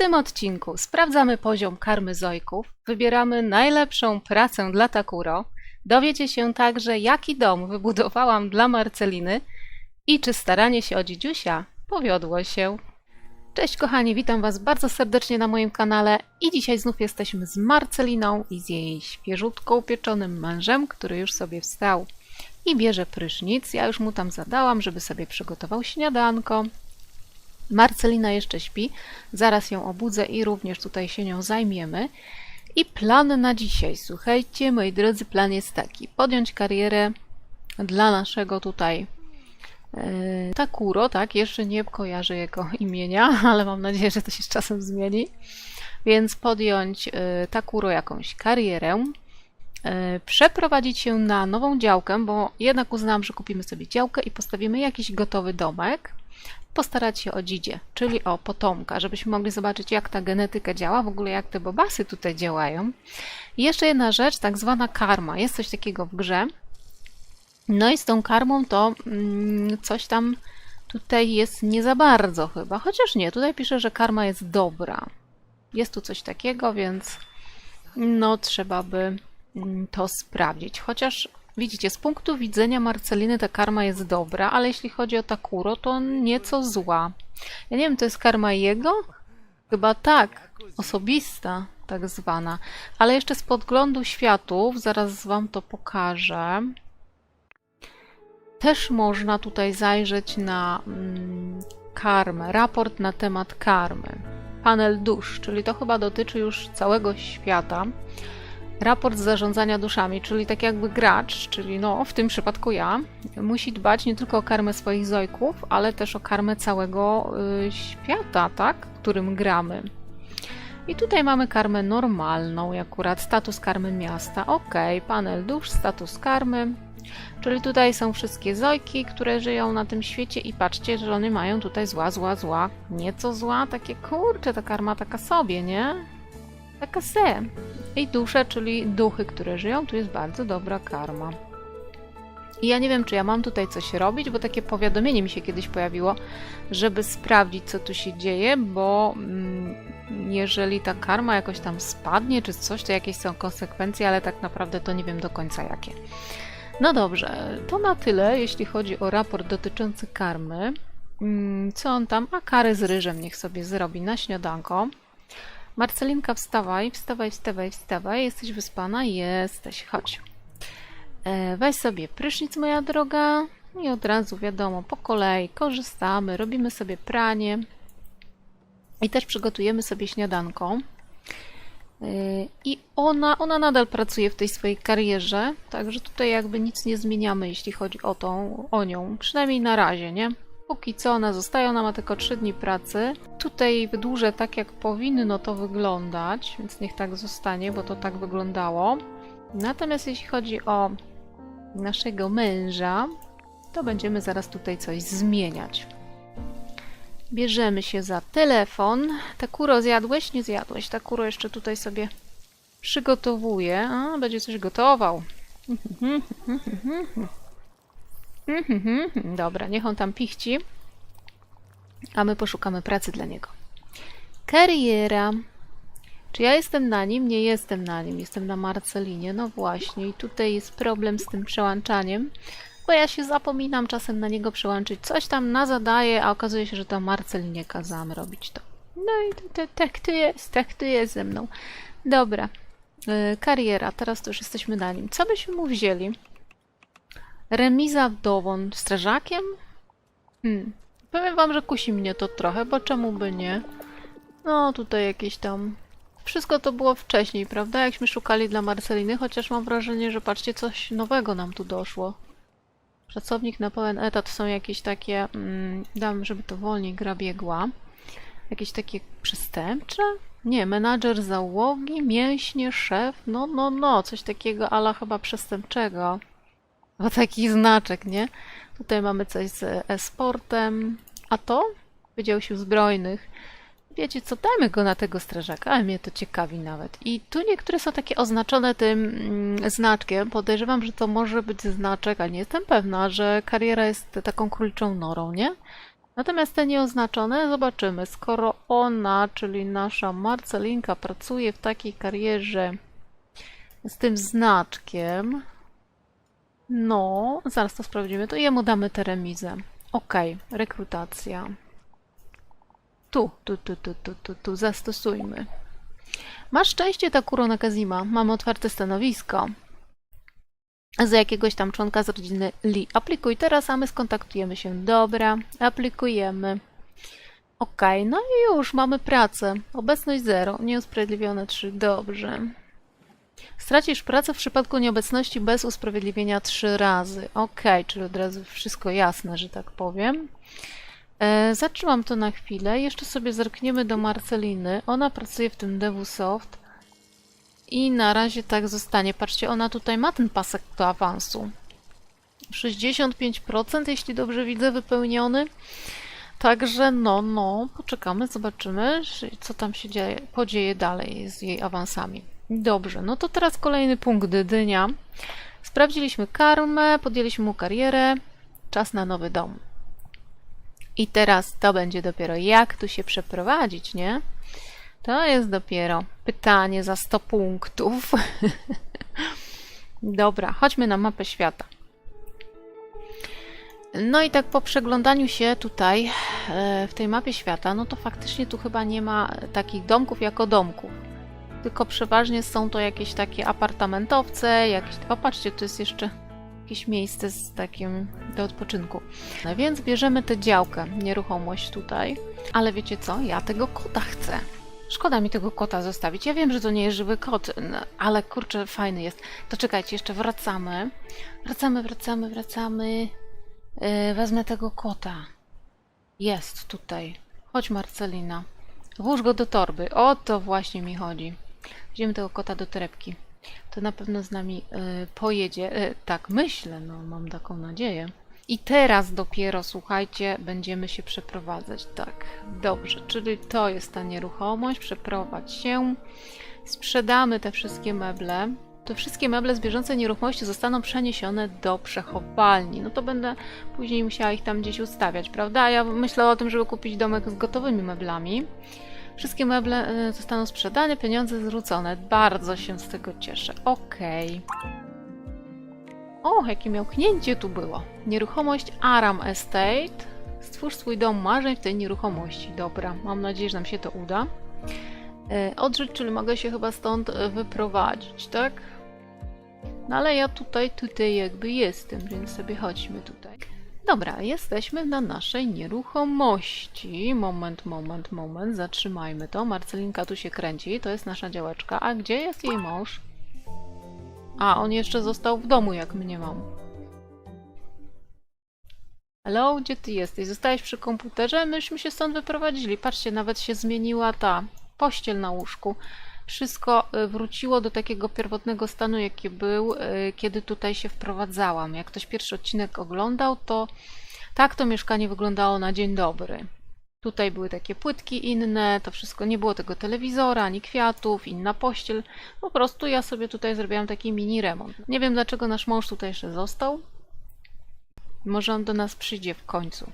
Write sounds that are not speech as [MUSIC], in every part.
tym odcinku sprawdzamy poziom karmy zojków, wybieramy najlepszą pracę dla Takuro, dowiecie się także jaki dom wybudowałam dla Marceliny i czy staranie się o dzidziusia powiodło się. Cześć kochani, witam Was bardzo serdecznie na moim kanale i dzisiaj znów jesteśmy z Marceliną i z jej świeżutko upieczonym mężem, który już sobie wstał i bierze prysznic. Ja już mu tam zadałam, żeby sobie przygotował śniadanko. Marcelina jeszcze śpi, zaraz ją obudzę i również tutaj się nią zajmiemy. I plan na dzisiaj, słuchajcie, moi drodzy, plan jest taki: podjąć karierę dla naszego tutaj e, Takuro, tak? Jeszcze nie kojarzę jego [LAUGHS] imienia, ale mam nadzieję, że to się z czasem zmieni. Więc podjąć e, Takuro jakąś karierę, e, przeprowadzić się na nową działkę, bo jednak uznałam, że kupimy sobie działkę i postawimy jakiś gotowy domek postarać się o dzidzie, czyli o potomka, żebyśmy mogli zobaczyć, jak ta genetyka działa, w ogóle jak te bobasy tutaj działają. I jeszcze jedna rzecz, tak zwana karma. Jest coś takiego w grze. No i z tą karmą to mm, coś tam tutaj jest nie za bardzo chyba, chociaż nie, tutaj pisze, że karma jest dobra. Jest tu coś takiego, więc no trzeba by mm, to sprawdzić. Chociaż Widzicie, z punktu widzenia Marceliny ta karma jest dobra, ale jeśli chodzi o Takuro, to nieco zła. Ja nie wiem, to jest karma jego? Chyba tak, osobista, tak zwana. Ale jeszcze z podglądu światów, zaraz wam to pokażę. Też można tutaj zajrzeć na mm, karmę, raport na temat karmy. Panel dusz, czyli to chyba dotyczy już całego świata raport zarządzania duszami, czyli tak jakby gracz, czyli no w tym przypadku ja, musi dbać nie tylko o karmę swoich zojków, ale też o karmę całego y, świata, tak, którym gramy. I tutaj mamy karmę normalną, akurat status karmy miasta. Ok, panel dusz, status karmy. Czyli tutaj są wszystkie zojki, które żyją na tym świecie i patrzcie, że one mają tutaj zła, zła, zła, nieco zła, takie kurcze, ta karma taka sobie, nie? Taka se. I dusze, czyli duchy, które żyją, tu jest bardzo dobra karma. I ja nie wiem, czy ja mam tutaj coś robić, bo takie powiadomienie mi się kiedyś pojawiło, żeby sprawdzić, co tu się dzieje, bo mm, jeżeli ta karma jakoś tam spadnie, czy coś, to jakieś są konsekwencje, ale tak naprawdę to nie wiem do końca jakie. No dobrze, to na tyle, jeśli chodzi o raport dotyczący karmy. Mm, co on tam? A kary z ryżem niech sobie zrobi na śniadanko. Marcelinka, wstawaj, wstawaj, wstawaj, wstawaj. Jesteś wyspana? Jesteś, chodź. E, weź sobie prysznic, moja droga. I od razu, wiadomo, po kolei korzystamy, robimy sobie pranie. I też przygotujemy sobie śniadanko. E, I ona, ona nadal pracuje w tej swojej karierze, także tutaj jakby nic nie zmieniamy, jeśli chodzi o tą, o nią. Przynajmniej na razie, nie? Póki co ona zostaje, ona ma tylko 3 dni pracy. Tutaj wydłużę tak, jak powinno to wyglądać, więc niech tak zostanie, bo to tak wyglądało. Natomiast jeśli chodzi o naszego męża, to będziemy zaraz tutaj coś zmieniać. Bierzemy się za telefon. Takuro zjadłeś? Nie zjadłeś. Takuro jeszcze tutaj sobie przygotowuje. A, będzie coś gotował. [LAUGHS] Mhm, dobra, niech on tam pichci, a my poszukamy pracy dla niego. Kariera. Czy ja jestem na nim? Nie jestem na nim, jestem na Marcelinie. No właśnie, i tutaj jest problem z tym przełączaniem, bo ja się zapominam czasem na niego przełączyć. Coś tam na zadaje, a okazuje się, że to Marcelinie kazałam robić to. No i tak to jest, tak to jest ze mną. Dobra, yy, kariera, teraz to już jesteśmy na nim. Co byśmy mu wzięli? Remiza wdową. Strażakiem? Hmm. Powiem wam, że kusi mnie to trochę, bo czemu by nie? No, tutaj jakieś tam... Wszystko to było wcześniej, prawda? Jakśmy szukali dla Marceliny, chociaż mam wrażenie, że patrzcie, coś nowego nam tu doszło. Pracownik na pełen etat są jakieś takie... Mm, dam, żeby to wolniej gra biegła. Jakieś takie przestępcze? Nie, menadżer załogi, mięśnie, szef, no, no, no, coś takiego, ale chyba przestępczego. O taki znaczek, nie? Tutaj mamy coś z e-sportem. A to? Wydział Sił Zbrojnych. Wiecie co, dajmy go na tego strażaka, ale mnie to ciekawi nawet. I tu niektóre są takie oznaczone tym mm, znaczkiem. Podejrzewam, że to może być znaczek, ale nie jestem pewna, że kariera jest taką króliczą norą, nie? Natomiast te nieoznaczone zobaczymy. Skoro ona, czyli nasza Marcelinka, pracuje w takiej karierze z tym znaczkiem, no, zaraz to sprawdzimy, to jemu damy tę remizę. Ok, rekrutacja. Tu, tu, tu, tu, tu, tu, tu, zastosujmy. Masz szczęście, Takuro Nakazima. Mamy otwarte stanowisko. Za jakiegoś tam członka z rodziny Lee. Aplikuj teraz, a my skontaktujemy się. Dobra, aplikujemy. Ok, no i już, mamy pracę. Obecność 0, nieusprawiedliwione 3. Dobrze. Stracisz pracę w przypadku nieobecności bez usprawiedliwienia 3 razy. Ok, czyli od razu wszystko jasne, że tak powiem. E, zatrzymam to na chwilę. Jeszcze sobie zerkniemy do Marceliny. Ona pracuje w tym DevSoft. I na razie tak zostanie. Patrzcie, ona tutaj ma ten pasek do awansu. 65%, jeśli dobrze widzę, wypełniony. Także no, no, poczekamy, zobaczymy, co tam się dzieje, podzieje dalej z jej awansami. Dobrze, no to teraz kolejny punkt dnia. Sprawdziliśmy karmę, podjęliśmy mu karierę. Czas na nowy dom. I teraz to będzie dopiero jak tu się przeprowadzić, nie? To jest dopiero pytanie za 100 punktów. [LAUGHS] Dobra, chodźmy na mapę świata. No i tak po przeglądaniu się tutaj e, w tej mapie świata, no to faktycznie tu chyba nie ma takich domków jako domków. Tylko przeważnie są to jakieś takie apartamentowce, jakieś... O, patrzcie, tu jest jeszcze jakieś miejsce z takim do odpoczynku. No więc bierzemy tę działkę, nieruchomość tutaj. Ale wiecie co? Ja tego kota chcę. Szkoda mi tego kota zostawić. Ja wiem, że to nie jest żywy kot, no, ale kurczę, fajny jest. To czekajcie, jeszcze wracamy. Wracamy, wracamy, wracamy. Yy, wezmę tego kota. Jest tutaj. Chodź, Marcelina. Włóż go do torby. O to właśnie mi chodzi. Wziąłem tego kota do torebki. To na pewno z nami yy, pojedzie. Yy, tak myślę, no mam taką nadzieję. I teraz dopiero, słuchajcie, będziemy się przeprowadzać. Tak, dobrze, czyli to jest ta nieruchomość. Przeprowadź się. Sprzedamy te wszystkie meble. Te wszystkie meble z bieżącej nieruchomości zostaną przeniesione do przechowalni. No to będę później musiała ich tam gdzieś ustawiać, prawda? Ja myślę o tym, żeby kupić domek z gotowymi meblami. Wszystkie meble e, zostaną sprzedane, pieniądze zwrócone. Bardzo się z tego cieszę. Okej. Okay. O, jakie miałknięcie tu było. Nieruchomość Aram Estate. Stwórz swój dom marzeń w tej nieruchomości. Dobra, mam nadzieję, że nam się to uda. E, odżyć, czyli mogę się chyba stąd e, wyprowadzić, tak? No ale ja tutaj, tutaj jakby jestem, więc sobie chodźmy tutaj. Dobra, jesteśmy na naszej nieruchomości. Moment, moment, moment, zatrzymajmy to. Marcelinka tu się kręci, to jest nasza działeczka. A gdzie jest jej mąż? A, on jeszcze został w domu, jak mnie mam. Hello, gdzie ty jesteś? Zostałeś przy komputerze? Myśmy się stąd wyprowadzili. Patrzcie, nawet się zmieniła ta pościel na łóżku. Wszystko y, wróciło do takiego pierwotnego stanu, jaki był, y, kiedy tutaj się wprowadzałam. Jak ktoś pierwszy odcinek oglądał, to tak to mieszkanie wyglądało na dzień dobry. Tutaj były takie płytki inne, to wszystko, nie było tego telewizora, ani kwiatów, inna pościel. Po prostu ja sobie tutaj zrobiłam taki mini remont. Nie wiem dlaczego nasz mąż tutaj jeszcze został. Może on do nas przyjdzie w końcu.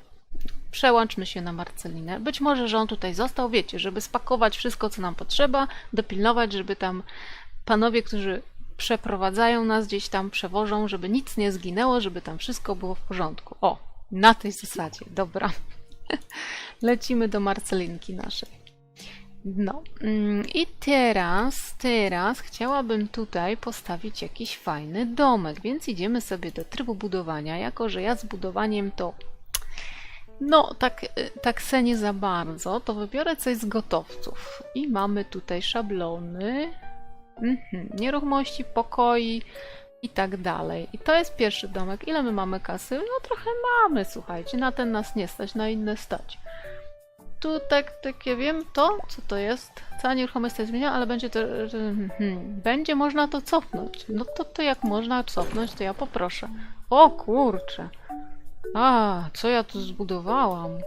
Przełączmy się na Marcelinę. Być może, że on tutaj został, wiecie, żeby spakować wszystko, co nam potrzeba, dopilnować, żeby tam panowie, którzy przeprowadzają nas gdzieś tam, przewożą, żeby nic nie zginęło, żeby tam wszystko było w porządku. O, na tej zasadzie, dobra. [LAUGHS] Lecimy do Marcelinki naszej. No mm, i teraz, teraz chciałabym tutaj postawić jakiś fajny domek, więc idziemy sobie do trybu budowania, jako że ja z budowaniem to no, tak, tak se nie za bardzo, to wybiorę coś z gotowców. I mamy tutaj szablony, mhm, nieruchomości, pokoi, i tak dalej. I to jest pierwszy domek. Ile my mamy kasy? No trochę mamy, słuchajcie, na ten nas nie stać, na inne stać. Tu tak, takie wiem, to, co to jest? Cała nieruchomość jest zmienia, ale będzie to, hmm, będzie można to cofnąć. No to, to jak można cofnąć, to ja poproszę. O kurczę. A, co ja tu zbudowałam?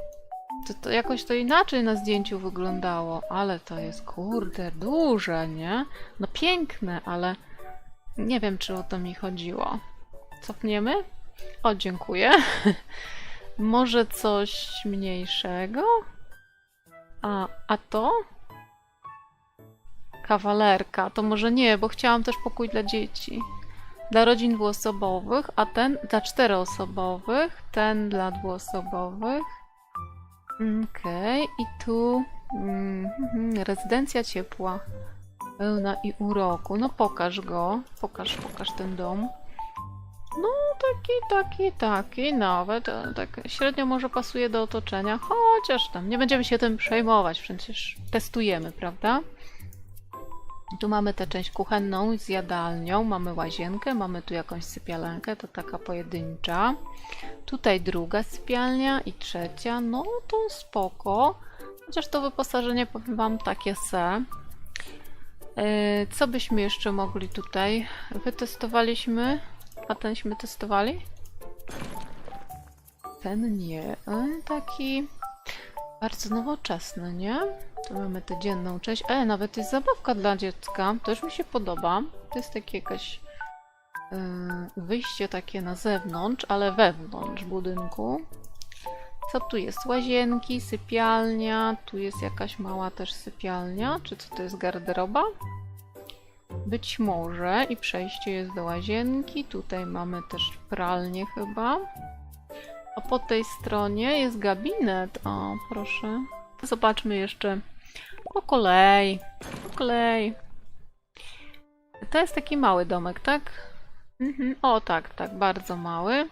To, to jakoś to inaczej na zdjęciu wyglądało, ale to jest kurde duże, nie? No piękne, ale nie wiem, czy o to mi chodziło. Cofniemy? O, dziękuję. [LAUGHS] Może coś mniejszego? A, a to? Kawalerka. To może nie, bo chciałam też pokój dla dzieci. Dla rodzin dwuosobowych, a ten dla czteroosobowych, ten dla dwuosobowych. Okej, i tu mm, rezydencja ciepła, pełna i uroku. No pokaż go, pokaż, pokaż ten dom. No taki, taki, taki, nawet e, tak średnio może pasuje do otoczenia, chociaż tam nie będziemy się tym przejmować, przecież testujemy, prawda? Tu mamy tę część kuchenną z jadalnią, mamy łazienkę, mamy tu jakąś sypialenkę, to taka pojedyncza. Tutaj druga sypialnia i trzecia, no to spoko. Chociaż to wyposażenie, powiem Wam, takie se. Yy, Co byśmy jeszcze mogli tutaj? Wytestowaliśmy, a tenśmy testowali? Ten nie, e, taki bardzo nowoczesny, nie? Tu mamy tę dzienną część. E, nawet jest zabawka dla dziecka. To już mi się podoba. To jest takie yy, wyjście takie na zewnątrz, ale wewnątrz budynku. Co tu jest? Łazienki, sypialnia. Tu jest jakaś mała też sypialnia. Czy co to jest garderoba? Być może. I przejście jest do łazienki. Tutaj mamy też pralnię chyba. A po tej stronie jest gabinet. O, proszę. Zobaczmy jeszcze po kolei. Po kolei. To jest taki mały domek, tak? Mhm. O, tak, tak, bardzo mały.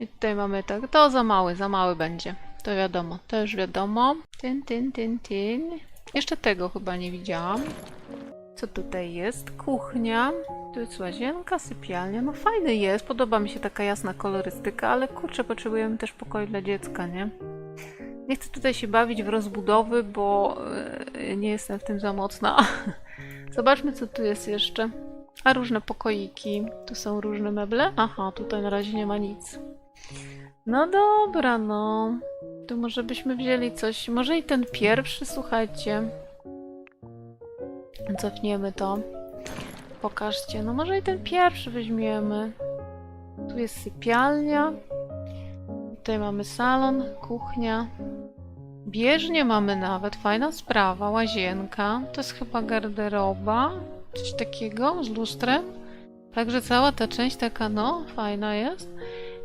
I tutaj mamy tak, to za mały, za mały będzie. To wiadomo, to już wiadomo. Tyn, tyn, tyn, tyn. Jeszcze tego chyba nie widziałam. Co tutaj jest? Kuchnia. Tu jest łazienka, sypialnia. No fajny jest, podoba mi się taka jasna kolorystyka, ale kurczę, potrzebujemy też pokoju dla dziecka, nie? Nie chcę tutaj się bawić w rozbudowy, bo yy, nie jestem w tym za mocna. [LAUGHS] Zobaczmy, co tu jest jeszcze. A różne pokoiki. Tu są różne meble. Aha, tutaj na razie nie ma nic. No dobra, no. To może byśmy wzięli coś. Może i ten pierwszy, słuchajcie. Cofniemy to. Pokażcie. No może i ten pierwszy weźmiemy. Tu jest sypialnia. Tutaj mamy salon, kuchnia. Bieżnie mamy nawet, fajna sprawa, łazienka. To jest chyba garderoba, coś takiego z lustrem. Także cała ta część taka, no, fajna jest.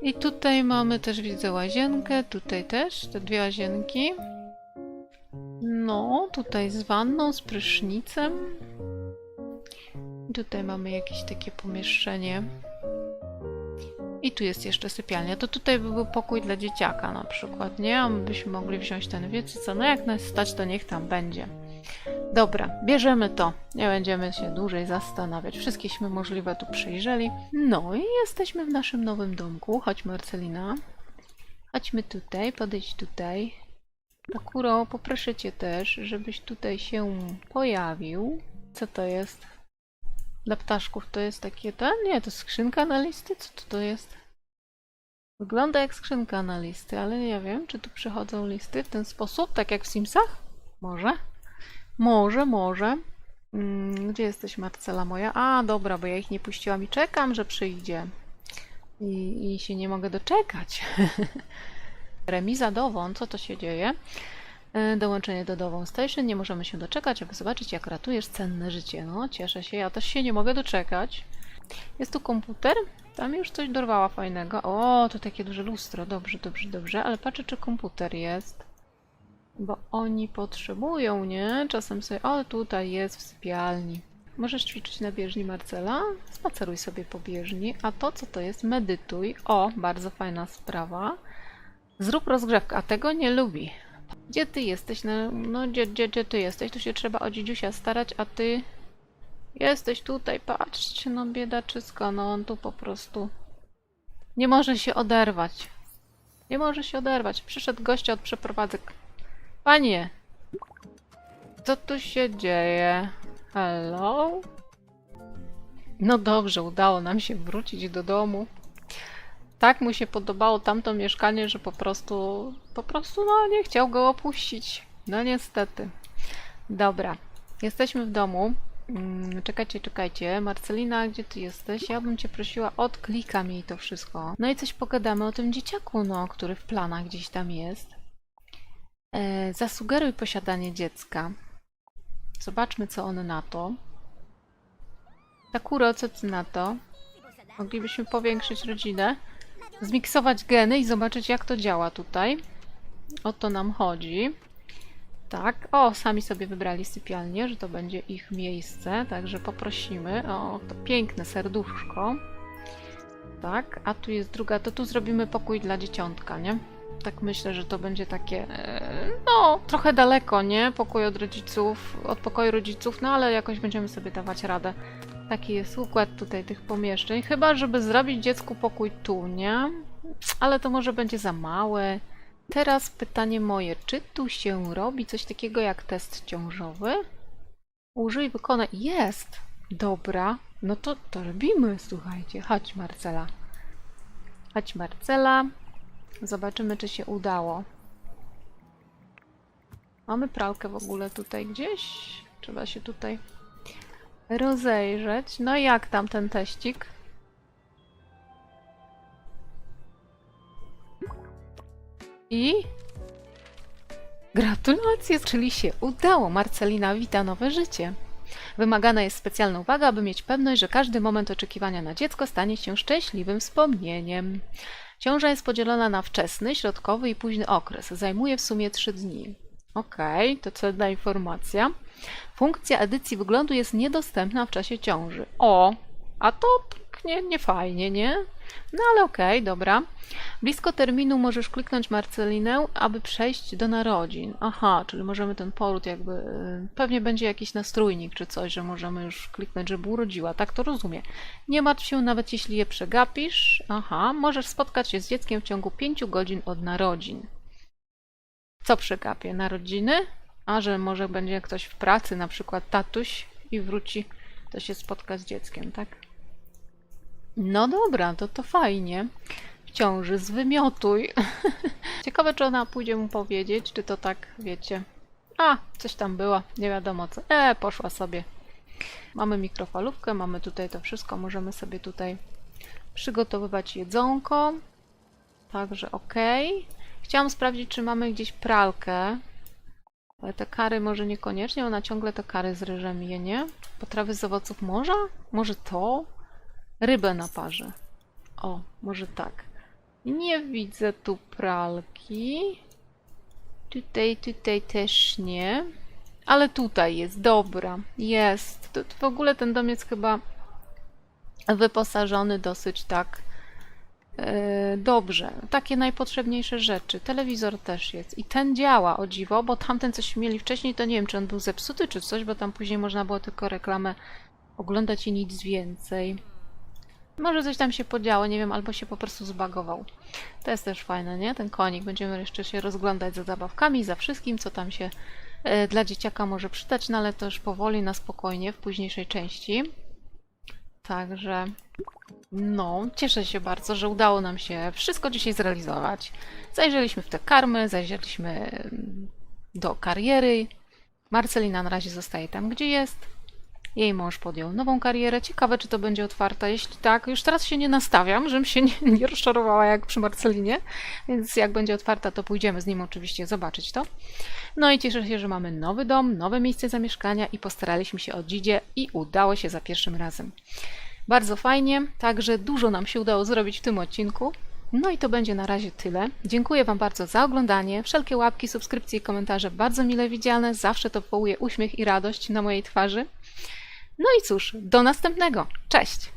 I tutaj mamy też, widzę, łazienkę, tutaj też, te dwie łazienki. No, tutaj z wanną, z prysznicem. Tutaj mamy jakieś takie pomieszczenie. I tu jest jeszcze sypialnia. To tutaj by był pokój dla dzieciaka na przykład, nie? A my byśmy mogli wziąć ten, wiecie co, no jak nas stać, to niech tam będzie. Dobra, bierzemy to. Nie będziemy się dłużej zastanawiać. Wszystkieśmy możliwe tu przyjrzeli. No i jesteśmy w naszym nowym domku. Chodź Marcelina. Chodźmy tutaj, podejdź tutaj. Akuro, poproszę cię też, żebyś tutaj się pojawił. Co to jest? Dla ptaszków to jest takie ten? Nie, to skrzynka na listy? Co to, to jest? Wygląda jak skrzynka na listy, ale nie wiem, czy tu przychodzą listy w ten sposób, tak jak w Simsach? Może? Może, może. Mm, Gdzie jesteś, Marcela moja? A, dobra, bo ja ich nie puściłam i czekam, że przyjdzie. I, i się nie mogę doczekać. [LAUGHS] Remiza Dowon, co to się dzieje? E, Dołączenie do Dowon Station. Nie możemy się doczekać, aby zobaczyć, jak ratujesz cenne życie. No, cieszę się. Ja też się nie mogę doczekać. Jest tu komputer. Tam już coś dorwała fajnego. O, to takie duże lustro. Dobrze, dobrze, dobrze. Ale patrzę, czy komputer jest. Bo oni potrzebują, nie? Czasem sobie... O, tutaj jest w sypialni. Możesz ćwiczyć na bieżni, Marcela? Spaceruj sobie po bieżni. A to, co to jest? Medytuj. O, bardzo fajna sprawa. Zrób rozgrzewkę, a tego nie lubi. Gdzie ty jesteś? No, no gdzie, gdzie, gdzie ty jesteś? Tu się trzeba o dzidziusia starać, a ty... Jesteś tutaj, patrzcie, no biedaczysko, no on tu po prostu... Nie może się oderwać. Nie może się oderwać. Przyszedł gościa od przeprowadzek. Panie! Co tu się dzieje? Hello? No dobrze, udało nam się wrócić do domu. Tak mu się podobało tamto mieszkanie, że po prostu, po prostu no nie chciał go opuścić. No niestety. Dobra, jesteśmy w domu. Mm, Czekajcie, czekajcie. Marcelina, gdzie ty jesteś? Ja bym cię prosiła, odklikam jej to wszystko. No i coś pogadamy o tym dzieciaku, no, który w planach gdzieś tam jest. E, zasugeruj posiadanie dziecka. Zobaczmy, co on na to. Sakuro, co ty na to? Moglibyśmy powiększyć rodzinę, zmiksować geny i zobaczyć, jak to działa tutaj. O to nam chodzi. Tak, o, sami sobie wybrali sypialnię, że to będzie ich miejsce, także poprosimy. O, to piękne serduszko. Tak, a tu jest druga, to tu zrobimy pokój dla dzieciątka, nie? Tak myślę, że to będzie takie, e, no, trochę daleko, nie? Pokój od rodziców, od pokoju rodziców, no ale jakoś będziemy sobie dawać radę. Taki jest układ tutaj tych pomieszczeń. Chyba, żeby zrobić dziecku pokój tu, nie? Ale to może będzie za małe. Teraz pytanie moje. Czy tu się robi coś takiego jak test ciążowy? Użyj, wykonaj. Jest! Dobra. No to, to robimy, słuchajcie. Chodź, Marcela. Chodź, Marcela. Zobaczymy, czy się udało. Mamy pralkę w ogóle tutaj gdzieś? Trzeba się tutaj rozejrzeć. No jak tam ten teścik? I gratulacje, czyli się udało. Marcelina wita nowe życie. Wymagana jest specjalna uwaga, aby mieć pewność, że każdy moment oczekiwania na dziecko stanie się szczęśliwym wspomnieniem. Ciąża jest podzielona na wczesny, środkowy i późny okres. Zajmuje w sumie 3 dni. Okej, to cenna informacja. Funkcja edycji wyglądu jest niedostępna w czasie ciąży. O, a to nie, nie fajnie, nie? No ale okej, dobra. Blisko terminu możesz kliknąć Marcelinę, aby przejść do narodzin. Aha, czyli możemy ten poród jakby... y, Pewnie będzie jakiś nastrójnik czy coś, że możemy już kliknąć, żeby urodziła. Tak to rozumiem. Nie martw się, nawet jeśli je przegapisz. Aha, możesz spotkać się z dzieckiem w ciągu 5 godzin od narodzin. Co przegapię? Narodziny? A, że może będzie ktoś w pracy, na przykład tatuś i wróci, to się spotka z dzieckiem, tak? No dobra, to to fajnie. W ciąży, zwymiotuj. [LAUGHS] Ciekawe, czy ona pójdzie mu powiedzieć, czy to tak, wiecie. A, coś tam było, nie wiadomo co. E, poszła sobie. Mamy mikrofalówkę, mamy tutaj to wszystko, możemy sobie tutaj przygotowywać jedzonko. Także okej. Chciałam sprawdzić, czy mamy gdzieś pralkę. Ale te kary może niekoniecznie, ona ciągle te kary z ryżem je, nie? Potrawy z owoców morza? Może to? Rybę na parze. O, może tak. Nie widzę tu pralki. Tutaj, tutaj też nie. Ale tutaj jest, dobra. Jest. To, to w ogóle ten dom jest chyba wyposażony dosyć tak dobrze. Takie najpotrzebniejsze rzeczy. Telewizor też jest. I ten działa, o dziwo, bo tamten coś mieli wcześniej, to nie wiem, czy on był zepsuty, czy coś, bo tam później można było tylko reklamę oglądać i nic więcej. Może coś tam się podziało, nie wiem, albo się po prostu zbagował. To jest też fajne, nie? Ten konik. Będziemy jeszcze się rozglądać za zabawkami, za wszystkim, co tam się e, dla dzieciaka może przydać, no ale to już powoli, na spokojnie, w późniejszej części. Także, no, cieszę się bardzo, że udało nam się wszystko dzisiaj zrealizować. Zajrzeliśmy w te karmy, zajrzeliśmy mm, do kariery. Marcelina na razie zostaje tam, gdzie jest. Jej mąż podjął nową karierę. Ciekawe, czy to będzie otwarta. Jeśli tak, już teraz się nie nastawiam, żebym się nie, nie rozczarowała jak przy Marcelinie. Więc jak będzie otwarta, to pójdziemy z nim oczywiście zobaczyć to. No i cieszę się, że mamy nowy dom, nowe miejsce zamieszkania i postaraliśmy się o dzidzie i udało się za pierwszym razem. Bardzo fajnie, także dużo nam się udało zrobić w tym odcinku. No i to będzie na razie tyle. Dziękuję Wam bardzo za oglądanie. Wszelkie łapki, subskrypcje i komentarze bardzo mile widziane. Zawsze to wywołuje uśmiech i radość na mojej twarzy. No i cóż, do następnego. Cześć!